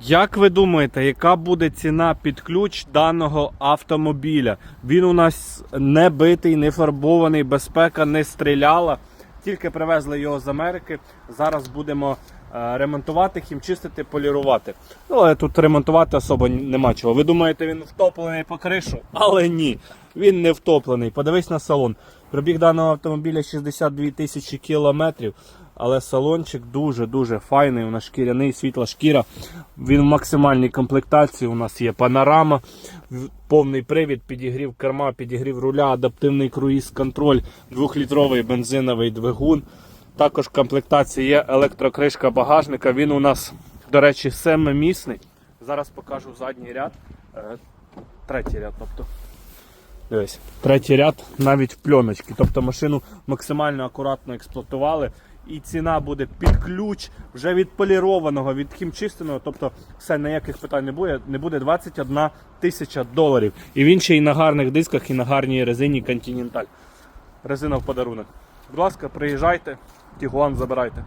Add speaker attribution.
Speaker 1: Як ви думаєте, яка буде ціна під ключ даного автомобіля? Він у нас не битий, не фарбований, безпека не стріляла. Тільки привезли його з Америки. Зараз будемо е, ремонтувати, хімчистити, полірувати. Ну, але тут ремонтувати особо нема чого. Ви думаєте, він втоплений по кришу? Але ні, він не втоплений. Подивись на салон. Пробіг даного автомобіля 62 тисячі кілометрів. Але салончик дуже-дуже файний. У нас шкіряний, світла шкіра. Він в максимальній комплектації. У нас є панорама, повний привід, підігрів керма, підігрів руля, адаптивний круїз-контроль, 2-літровий бензиновий двигун. Також в комплектації є електрокришка багажника. Він у нас, до речі, семимісний. Зараз покажу задній ряд. Е, Третій ряд, тобто. Дивись, третій ряд навіть в пленочки. Тобто машину максимально акуратно експлуатували. І ціна буде під ключ вже відполірованого, відхімчистеного. Тобто все ніяких питань не буде. Не буде 21 тисяча доларів. І він ще і на гарних дисках, і на гарній резині Continental. Резина в подарунок. Будь ласка, приїжджайте, Тігуан забирайте.